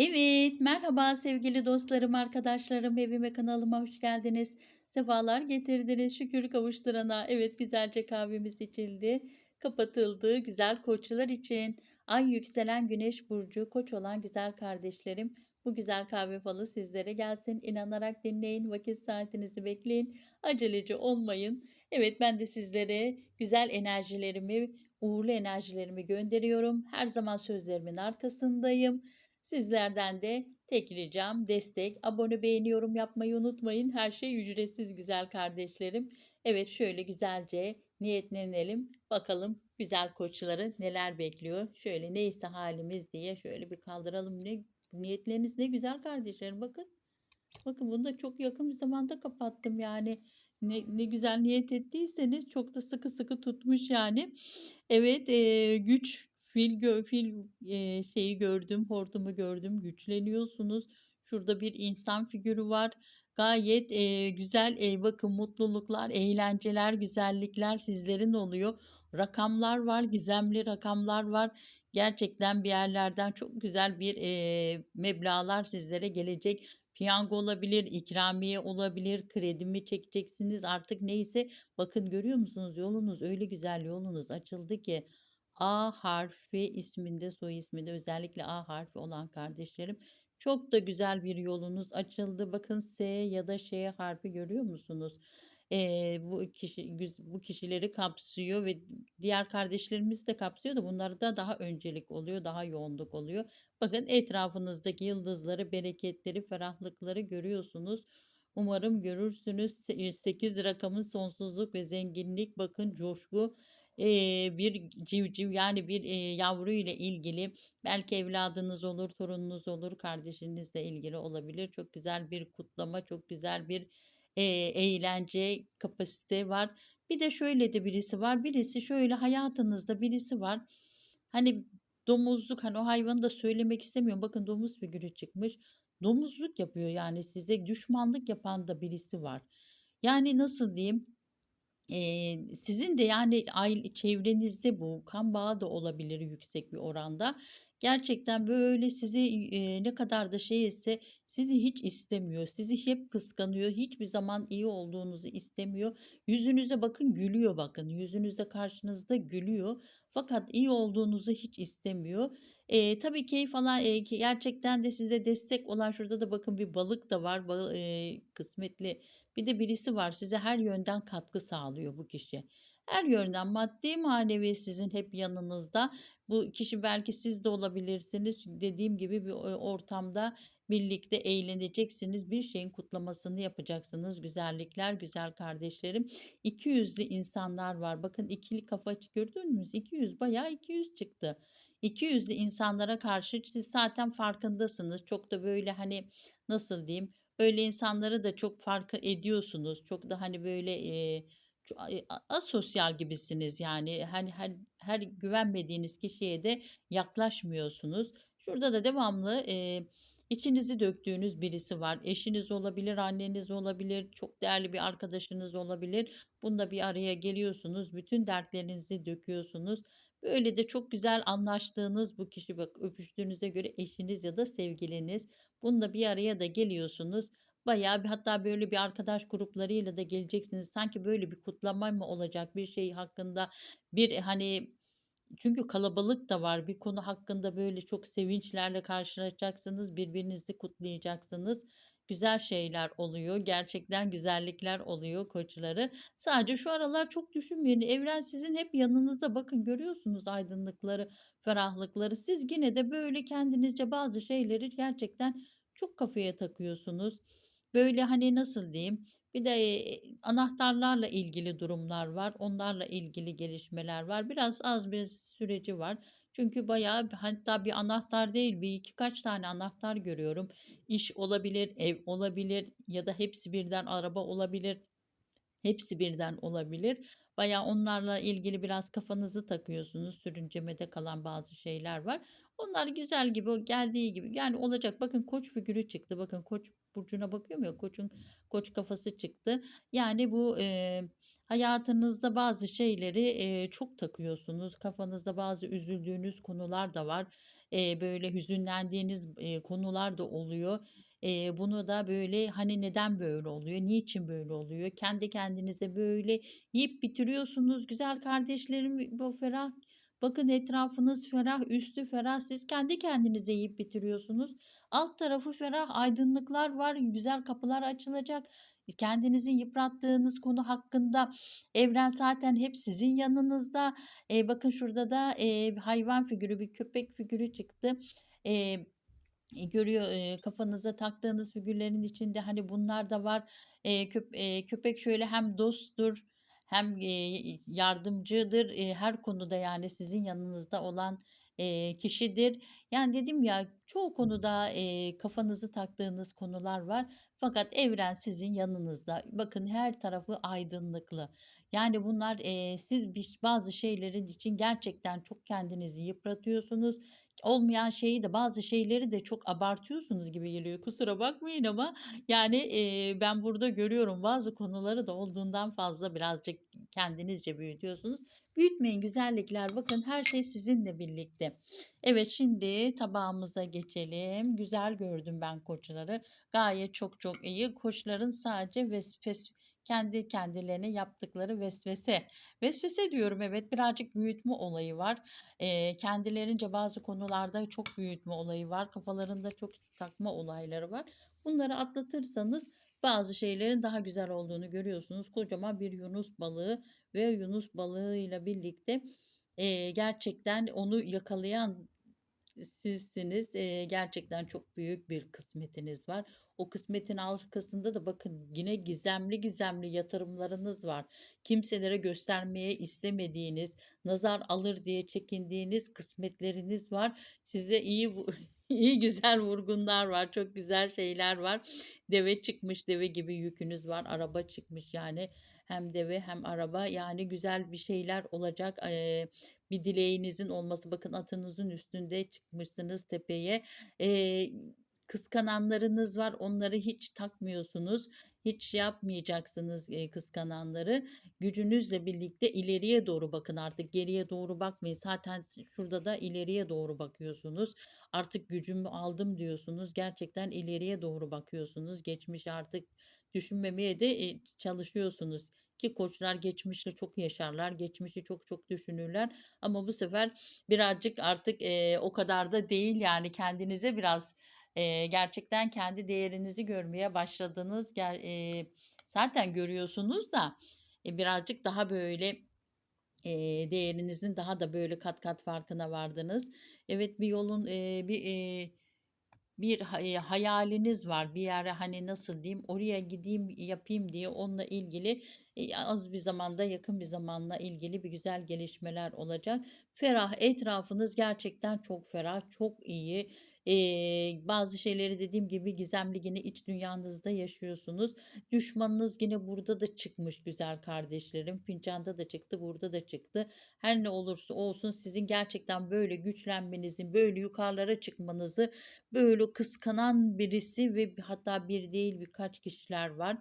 Evet, merhaba sevgili dostlarım, arkadaşlarım, evime, kanalıma hoş geldiniz. Sefalar getirdiniz, şükür kavuşturana. Evet, güzelce kahvemiz içildi, kapatıldı, güzel koçlar için. Ay yükselen güneş burcu, koç olan güzel kardeşlerim, bu güzel kahve falı sizlere gelsin. İnanarak dinleyin, vakit saatinizi bekleyin, aceleci olmayın. Evet, ben de sizlere güzel enerjilerimi, uğurlu enerjilerimi gönderiyorum. Her zaman sözlerimin arkasındayım. Sizlerden de tek ricam destek, abone, beğeni, yorum yapmayı unutmayın. Her şey ücretsiz güzel kardeşlerim. Evet şöyle güzelce niyetlenelim. Bakalım güzel koçları neler bekliyor. Şöyle neyse halimiz diye şöyle bir kaldıralım. Ne, niyetleriniz ne güzel kardeşlerim bakın. Bakın bunu da çok yakın bir zamanda kapattım yani. Ne, ne güzel niyet ettiyseniz çok da sıkı sıkı tutmuş yani. Evet eee, güç fil gö fil eee, şeyi gördüm, hortumu gördüm. Güçleniyorsunuz. Şurada bir insan figürü var. Gayet eee, güzel eee, bakın mutluluklar, eğlenceler, güzellikler sizlerin oluyor. Rakamlar var, gizemli rakamlar var. Gerçekten bir yerlerden çok güzel bir eee meblağlar sizlere gelecek. Piyango olabilir, ikramiye olabilir, kredi mi çekeceksiniz artık neyse. Bakın görüyor musunuz yolunuz öyle güzel yolunuz açıldı ki A harfi isminde soy isminde özellikle A harfi olan kardeşlerim çok da güzel bir yolunuz açıldı. Bakın S ya da Ş harfi görüyor musunuz? Eee, bu kişi bu kişileri kapsıyor ve diğer kardeşlerimiz de kapsıyor da bunlarda daha öncelik oluyor, daha yoğunluk oluyor. Bakın etrafınızdaki yıldızları, bereketleri, ferahlıkları görüyorsunuz. Umarım görürsünüz. 8 rakamın sonsuzluk ve zenginlik bakın coşku eee, bir civciv yani bir eee, yavru ile ilgili belki evladınız olur, torununuz olur, kardeşinizle ilgili olabilir. Çok güzel bir kutlama, çok güzel bir eğlence kapasite var. Bir de şöyle de birisi var. Birisi şöyle hayatınızda birisi var. Hani domuzluk hani o hayvanı da söylemek istemiyorum. Bakın domuz figürü çıkmış. Domuzluk yapıyor yani size düşmanlık yapan da birisi var. Yani nasıl diyeyim? Eee, sizin de yani aile çevrenizde bu kan bağı da olabilir yüksek bir oranda. Gerçekten böyle sizi eee, ne kadar da şey etse sizi hiç istemiyor. Sizi hep kıskanıyor. Hiçbir zaman iyi olduğunuzu istemiyor. Yüzünüze bakın gülüyor bakın. Yüzünüzde karşınızda gülüyor. Fakat iyi olduğunuzu hiç istemiyor. Eee, tabii keyif alan ki gerçekten de size destek olan şurada da bakın bir balık da var. Ba eee, kısmetli bir de birisi var size her yönden katkı sağlıyor bu kişi. Her yönden maddi manevi sizin hep yanınızda. Bu kişi belki siz de olabilirsiniz. Dediğim gibi bir o- ortamda birlikte eğleneceksiniz. Bir şeyin kutlamasını yapacaksınız. Güzellikler, güzel kardeşlerim. İki yüzlü insanlar var. Bakın ikili kafa gördünüz mü? 200 bayağı 200 çıktı. İki yüzlü insanlara karşı siz zaten farkındasınız. Çok da böyle hani nasıl diyeyim? Öyle insanları da çok fark ediyorsunuz. Çok da hani böyle eee, asosyal gibisiniz yani. Hani her, her güvenmediğiniz kişiye de yaklaşmıyorsunuz. Şurada da devamlı eee, içinizi döktüğünüz birisi var. Eşiniz olabilir, anneniz olabilir, çok değerli bir arkadaşınız olabilir. Bunda bir araya geliyorsunuz. Bütün dertlerinizi döküyorsunuz. Böyle de çok güzel anlaştığınız bu kişi bak öpüştüğünüze göre eşiniz ya da sevgiliniz. Bununla bir araya da geliyorsunuz. Bayağı bir hatta böyle bir arkadaş gruplarıyla da geleceksiniz. Sanki böyle bir kutlama mı olacak bir şey hakkında bir hani çünkü kalabalık da var. Bir konu hakkında böyle çok sevinçlerle karşılaşacaksınız. Birbirinizi kutlayacaksınız. Güzel şeyler oluyor. Gerçekten güzellikler oluyor koçları. Sadece şu aralar çok düşünmeyin. Evren sizin hep yanınızda. Bakın görüyorsunuz aydınlıkları, ferahlıkları. Siz yine de böyle kendinizce bazı şeyleri gerçekten çok kafaya takıyorsunuz. Böyle hani nasıl diyeyim? Bir de anahtarlarla ilgili durumlar var. Onlarla ilgili gelişmeler var. Biraz az bir süreci var. Çünkü bayağı hatta bir anahtar değil bir iki kaç tane anahtar görüyorum. İş olabilir, ev olabilir ya da hepsi birden araba olabilir. Hepsi birden olabilir. Bayağı onlarla ilgili biraz kafanızı takıyorsunuz. Sürüncemede kalan bazı şeyler var. Onlar güzel gibi, geldiği gibi yani olacak. Bakın Koç figürü çıktı. Bakın Koç burcuna bakıyorum ya Koç'un Koç kafası çıktı. Yani bu eee, hayatınızda bazı şeyleri eee, çok takıyorsunuz. Kafanızda bazı üzüldüğünüz konular da var. Eee, böyle hüzünlendiğiniz eee, konular da oluyor. Eee, bunu da böyle hani neden böyle oluyor? Niçin böyle oluyor? Kendi kendinize böyle yiyip bitiriyorsunuz. Güzel kardeşlerim bu ferah bakın etrafınız ferah, üstü ferah. Siz kendi kendinize yiyip bitiriyorsunuz. Alt tarafı ferah, aydınlıklar var, güzel kapılar açılacak. Kendinizi yıprattığınız konu hakkında evren zaten hep sizin yanınızda. Eee, bakın şurada da eee, hayvan figürü, bir köpek figürü çıktı. Eee e, görüyor, eee, kafanıza taktığınız figürlerin içinde, hani, bunlar da var. Köpek şöyle hem dosttur hem, yardımcıdır. Her konuda, yani, sizin yanınızda olan, kişidir. Yani, dedim ya, çoğu konuda, eee, kafanızı taktığınız konular var fakat evren sizin yanınızda. Bakın her tarafı aydınlıklı. Yani, bunlar, eee, siz biş bazı şeylerin için gerçekten çok kendinizi yıpratıyorsunuz. Olmayan şeyi de bazı şeyleri de çok abartıyorsunuz gibi geliyor. Kusura bakmayın ama yani, eee, ben burada görüyorum bazı konuları da olduğundan fazla birazcık kendinizce büyütüyorsunuz. Büyütmeyin güzellikler. Bakın her şey sizinle birlikte. Evet, şimdi tabağımıza geçelim. Güzel gördüm ben koçları. Gayet çok çok iyi. Koçların sadece vesves kendi kendilerine yaptıkları vesvese. Vesvese diyorum evet birazcık büyütme olayı var. Eee, kendilerince bazı konularda çok büyütme olayı var. Kafalarında çok takma olayları var. Bunları atlatırsanız bazı şeylerin daha güzel olduğunu görüyorsunuz. Kocaman bir yunus balığı ve yunus balığıyla birlikte eee, gerçekten onu yakalayan sizsiniz. Eee, gerçekten çok büyük bir kısmetiniz var. O kısmetin arkasında da bakın yine gizemli gizemli yatırımlarınız var. Kimselere göstermeye istemediğiniz, nazar alır diye çekindiğiniz kısmetleriniz var. Size iyi iyi güzel vurgunlar var. Çok güzel şeyler var. Deve çıkmış, deve gibi yükünüz var. Araba çıkmış yani hem deve hem araba yani güzel bir şeyler olacak. Eee, bir dileğinizin olması. Bakın atınızın üstünde çıkmışsınız tepeye. Eee, kıskananlarınız var. Onları hiç takmıyorsunuz. Hiç yapmayacaksınız, kıskananları. Gücünüzle birlikte ileriye doğru bakın artık geriye doğru bakmayın. Zaten şurada da ileriye doğru bakıyorsunuz. Artık gücümü aldım diyorsunuz. Gerçekten ileriye doğru bakıyorsunuz. Geçmişi artık düşünmemeye de, çalışıyorsunuz ki koçlar geçmişle çok yaşarlar. Geçmişi çok çok düşünürler ama bu sefer birazcık artık, eee, o kadar da değil yani kendinize biraz, eee, gerçekten kendi değerinizi görmeye başladınız. Ger eee, zaten görüyorsunuz da, eee, birazcık daha böyle, eee, değerinizin daha da böyle kat kat farkına vardınız. Evet, bir yolun, eee, bir, eee, bir hayaliniz var. Bir yere, hani, nasıl diyeyim, oraya gideyim, yapayım diye onunla ilgili, eee, az bir zamanda, yakın bir zamanla ilgili bir güzel gelişmeler olacak. Ferah, etrafınız gerçekten çok ferah, çok iyi. Eee, bazı şeyleri dediğim gibi gizemli yine iç dünyanızda yaşıyorsunuz. Düşmanınız yine burada da çıkmış güzel kardeşlerim. Fincanda da çıktı, burada da çıktı. Her ne olursa olsun sizin gerçekten böyle güçlenmenizi, böyle yukarılara çıkmanızı, böyle kıskanan birisi ve hatta bir değil birkaç kişiler var.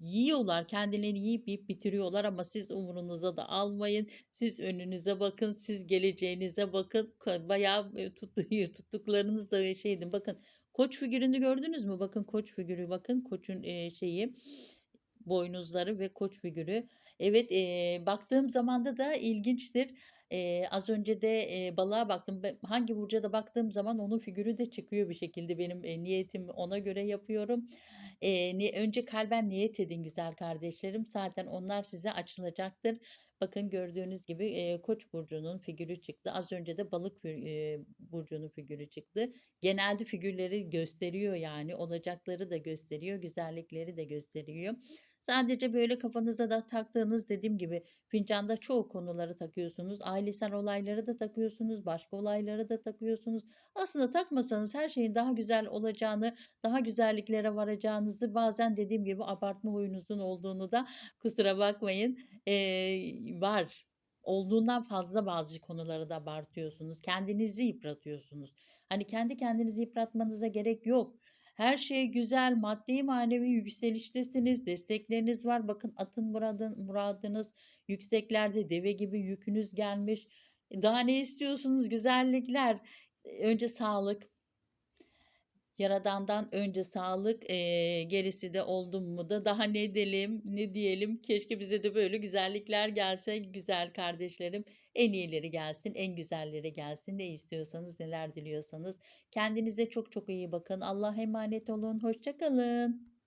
Yiyorlar, kendilerini yiyip yiyip bitiriyorlar ama siz umurunuza da almayın. Siz önünüze bakın, siz geleceğinize bakın. Bayağı, tuttu tuttuklarınız da şeydi. Bakın koç figürünü gördünüz mü? Bakın koç figürü, bakın koçun, eee, şeyi, boynuzları ve koç figürü. Evet, eee, baktığım zamanda da ilginçtir. Eee, az önce de, eee, balığa baktım. Be hangi burca da baktığım zaman onun figürü de çıkıyor bir şekilde. Benim, eee, niyetim ona göre yapıyorum. Eee, ni önce kalben niyet edin güzel kardeşlerim. Zaten onlar size açılacaktır. Bakın gördüğünüz gibi, eee, Koç burcunun figürü çıktı. Az önce de Balık eee, burcunun figürü çıktı. Genelde figürleri gösteriyor yani, olacakları da gösteriyor, güzellikleri de gösteriyor. Sadece böyle kafanıza da taktığınız dediğim gibi fincanda çoğu konuları takıyorsunuz. Ailesel olayları da takıyorsunuz, başka olayları da takıyorsunuz. Aslında takmasanız her şeyin daha güzel olacağını, daha güzelliklere varacağınızı bazen dediğim gibi abartma huyunuzun olduğunu da kusura bakmayın, eee, var. Olduğundan fazla bazı konuları da abartıyorsunuz. Kendinizi yıpratıyorsunuz. Hani kendi kendinizi yıpratmanıza gerek yok. Her şey güzel, maddi manevi yükseliştesiniz, destekleriniz var. Bakın atın muradın muradınız yükseklerde, deve gibi yükünüz gelmiş. Daha ne istiyorsunuz? Güzellikler. Önce sağlık. Yaradan'dan önce sağlık, eee, gerisi de oldu mu da daha ne edelim, ne diyelim? Keşke bize de böyle güzellikler gelse güzel kardeşlerim. En iyileri gelsin, en güzelleri gelsin. Ne istiyorsanız, neler diliyorsanız. Kendinize çok çok iyi bakın. Allah'a emanet olun. Hoşça kalın.